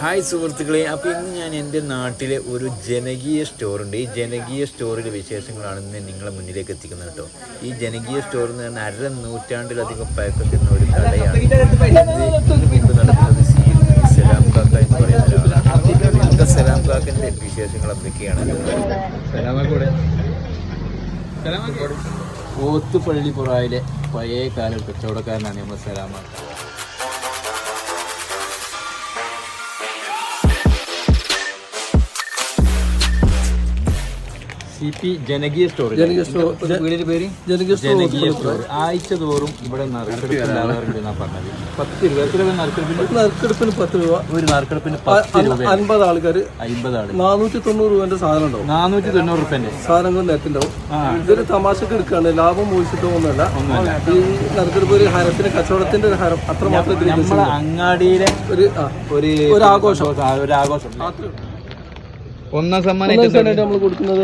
Hi സുഹൃത്തുക്കളെ. അപ്പോൾ ഇന്ന് ഞാൻ എന്റെ നാട്ടിലെ ഒരു ജനകീയ സ്റ്റോറുണ്ട്. ഈ ജനകീയ സ്റ്റോറിലെ വിശേഷങ്ങളാണ് ഇന്ന് നിങ്ങളെ മുന്നിലേക്ക് എത്തിക്കുന്നത് കേട്ടോ. ഈ ജനകീയ സ്റ്റോർ എന്ന് പറഞ്ഞാൽ അര നൂറ്റാണ്ടിലധികം പഴക്കത്തുന്ന ഒരു കടയാണ്. മുമ്പ് നടക്കുന്നത് സി സലാം കാക്ക എന്ന് പറയുന്ന ഒരാളാണ്. സലാം കാക്കന്റെ വിശേഷങ്ങൾ എന്തൊക്കെയാണ്? ഓത്തുപള്ളിപ്പുറയിലെ പഴയ കാല കച്ചവടക്കാരനാണ് നമ്മൾ സലാമാക്ക സി പി ജനകീയ സ്റ്റോർ ജനകീയ സ്റ്റോർ. വീടിന്റെ പേര്? ജനകീയ സ്റ്റോർ ജനകീയ സ്റ്റോർ. ആഴ്ച തോറും ഇവിടെ പറഞ്ഞത്. പത്ത് രൂപ എത്ര രൂപ നറുക്കെടുപ്പിന്? നറുക്കെടുപ്പിന് പത്ത് രൂപ. ഒരു നറുക്കെടുപ്പിന് പത്ത് രൂപ അൻപത് ആൾക്കാർ അൻപത് ആൾ നാനൂറ്റി തൊണ്ണൂറ് രൂപന്റെ സാധനം ഉണ്ടാവും നാനൂറ്റി തൊണ്ണൂറ് രൂപന്റെ. സാധനങ്ങൾ നിരക്കുണ്ടാവും ഇതൊരു തമാശക്ക് എടുക്കാണ് ലാഭം മോഹിച്ചിട്ടോ ഒന്നുമല്ല. ഈ നറുക്കെടുപ്പ് ഒരു ഹരത്തിന് കച്ചവടത്തിന്റെ ഒരു ഹരം അത്രമാത്രം നമ്മളെ അങ്ങാടിയിലെ ഒരു ഒരു ആഘോഷം. ഒരു ആഘോഷം. മാത്രമേ. ഒന്നാം സമ്മാനം ഒന്നാം നമ്മൾ കൊടുക്കുന്നത്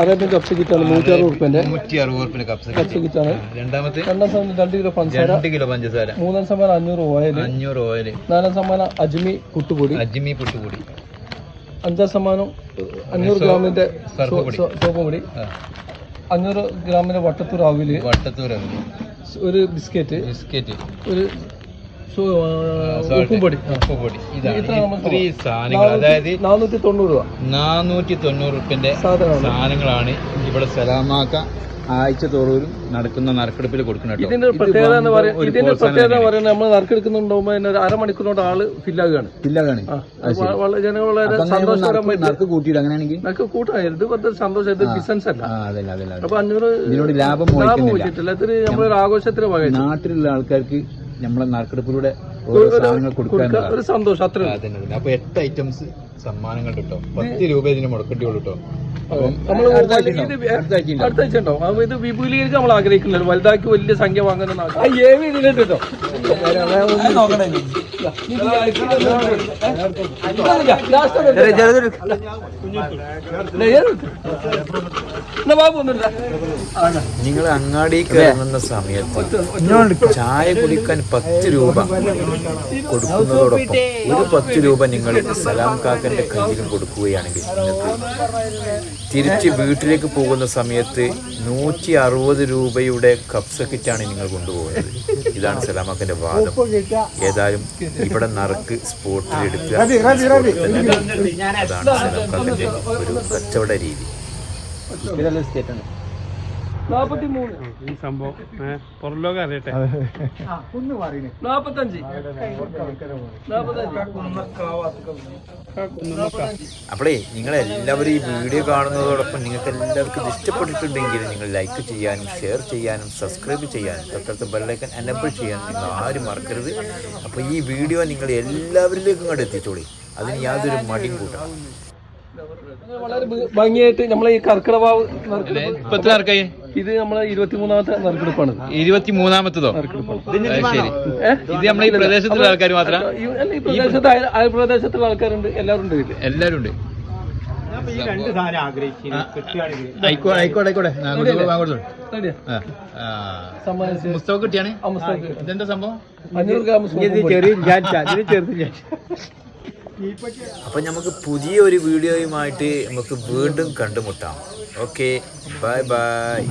അറേബ്യൻ കപ്സ കിറ്റാണ് നൂറ്റി അറുപത് റുപ്യന്റെ നൂറ്റി അറുപത് റുപ്യ കപ്സ് കപ്സ് കിറ്റാണ് രണ്ടാമത്തെ? രണ്ടാം രണ്ട് കിലോ പഞ്ചസാര. രണ്ട് കിലോ പഞ്ചസാര. മൂന്നാം സമ്മാനം അഞ്ഞൂറ് ഓയിൽ. അഞ്ഞൂറ് ഓയിൽ. നാലാം സമ്മാനം അജ്മി പുട്ടുപൊടി. അജ്മി പുട്ടുപൊടി. അഞ്ചാം സമ്മാനം അഞ്ഞൂറ് ഗ്രാമിന്റെ. സോപ്പ് പൊടി. അഞ്ഞൂറ് ഗ്രാമിന്റെ വട്ടത്തൂർ അവിൽ വട്ടത്തൂർ ഒരു ബിസ്ക്കറ്റ്. ബിസ്ക്കറ്റ്. ഒരു സോ- ഉപ്പും പൊടി ആ. ഉപ്പുപൊടി. ഇതാണ്. ഇത്രയും സാധനങ്ങൾ. അതായത് നാനൂറ്റി തൊണ്ണൂറ് രൂപ. നാനൂറ്റി തൊണ്ണൂറ് റുപ്യന്റെ സാധനങ്ങളാണ് ഇവിടെ സലാമാക്ക ആഴ്ച തോറും നടക്കുന്ന നറുക്കെടുപ്പിൽ കൊടുക്കുന്നുണ്ട് കേട്ടോ. ഇതിന്റെ പ്രത്യേകത എന്ന് പറയുന്നത് ഇതിന്റെ പ്രത്യേകത. പറയുന്നത് നമ്മൾ നറുക്കെടുക്കുന്നുണ്ടാകുമ്പോൾ തന്നെ ഒരു അരമണിക്കൂറിനോട് ആൾ ഫില്ലാകാണ്. വളരെ ജനങ്ങൾ വളരെ സന്തോഷകരമായി നറുക്ക് കൂട്ടിയിട്ട് അങ്ങനെയാണെങ്കിൽ? നറുക്ക് കൂട്ടായത് ഇത് വെറുതെ സന്തോഷം. ഇത് ബിസിനസ് അല്ല. അപ്പൊ അഞ്ഞൂറ് ലാഭം ലാഭം വെച്ചിട്ടില്ല ഇതൊരു നമ്മളൊരു ആഘോഷത്തിന് നാട്ടിലുള്ള ആൾക്കാർക്ക് നമ്മളെ നറുക്കെടുപ്പിലൂടെ ഓരോ സാധനങ്ങൾ കൊടുക്കാൻ. ഒരു സന്തോഷം അത്ര. അപ്പൊ എട്ട് ഐറ്റംസ് സമ്മാനങ്ങൾ കിട്ടും പത്ത് രൂപ ഇതിന് മുടക്കട്ടിയുള്ളൂ കേട്ടോ നമ്മൾ അടുത്ത ആഴ്ച ഉണ്ടാവും. അപ്പൊ ഇത് വിപുലീകരിക്കാൻ നമ്മൾ ആഗ്രഹിക്കുന്നില്ല. വലുതാക്കി വലിയ സംഖ്യ വാങ്ങുന്ന ഏവി ഇതിലുണ്ട് കേട്ടോ നിങ്ങൾ അങ്ങാടി കയറുന്ന സമയത്ത് ചായ കുടിക്കാൻ പത്ത് രൂപ കൊടുക്കുന്നതോടൊപ്പം ഒരു പത്ത് രൂപ നിങ്ങൾ സലാം കാക്കന്റെ കയ്യിലും കൊടുക്കുകയാണെങ്കിൽ നിങ്ങൾക്ക് തിരിച്ച് വീട്ടിലേക്ക് പോകുന്ന സമയത്ത് നൂറ്റി അറുപത് രൂപയുടെ കപ്സ കിറ്റാണ് നിങ്ങൾ കൊണ്ടുപോകുന്നത്. ഇതാണ് സലാമാക്കന്റെ വാദം. ഏതായാലും ഇവിടെ നറുക്ക് സ്പോട്ടിൽ എടുക്കുക. അതാണ് സലാമാക്കന്റെ ഒരു കച്ചവട രീതി. ഈ സംഭവം പുറലോകം അറിയട്ടെ. അപ്പോഴേ നിങ്ങൾ എല്ലാവരും ഈ വീഡിയോ കാണുന്നതോടൊപ്പം നിങ്ങൾക്ക് എല്ലാവർക്കും ഇത് ഇഷ്ടപ്പെട്ടിട്ടുണ്ടെങ്കിൽ നിങ്ങൾ ലൈക്ക് ചെയ്യാനും ഷെയർ ചെയ്യാനും സബ്സ്ക്രൈബ് ചെയ്യാനും തൊട്ടടുത്ത് ബെല്ലൈക്കൻ എനബിൾ ചെയ്യാനും നിങ്ങൾ ആരും മറക്കരുത്. അപ്പോൾ ഈ വീഡിയോ നിങ്ങൾ എല്ലാവരിലേക്കും ഇങ്ങോട്ട് എത്തിച്ചോളി. അതിന് യാതൊരു മടിയും കൂട്ടണം വളരെ ഭംഗിയായിട്ട് നമ്മളെ ഈ കർക്കിടവാവ് ഇപ്പൊ ഇപ്പത്തെ ആർക്കായി? ഇത് നമ്മളെ ഇരുപത്തിമൂന്നാമത്തെ നറുക്കെടുപ്പാണ്. ഇരുപത്തി മൂന്നാമത്തതോ ശരി. ഇത് നമ്മളെ ഈ പ്രദേശത്തുള്ള ആൾക്കാർ മാത്രം? ഈ അല്ല, ഈ പ്രദേശത്ത് അയൽ അയൽ പ്രദേശത്തുള്ള ആൾക്കാരുണ്ട് എല്ലാവരും ഉണ്ട് ഇതിൽ ഉണ്ട് ഈ രണ്ട് സാധനം ആഗ്രഹിച്ചു ആയിക്കോട്ടെ ആയിക്കോട്ടെ ആയിക്കോട്ടെ. ഞാൻ അങ്ങോട്ട് വാങ്ങോട്ടോ. റെഡിയാ? ആ, ആ. സമ്മാനിച്ച്. പുസ്തകം കിട്ടിയാണ്? ആ പുസ്തകം. ഇതെന്താ സംഭവം? അഞ്ഞൂറ് ഗ്രാം സോപ്പും പൊടി. അപ്പം നമുക്ക് പുതിയ ഒരു വീഡിയോയുമായിട്ട് നമുക്ക് വീണ്ടും കണ്ടുമുട്ടാം. Okay bye bye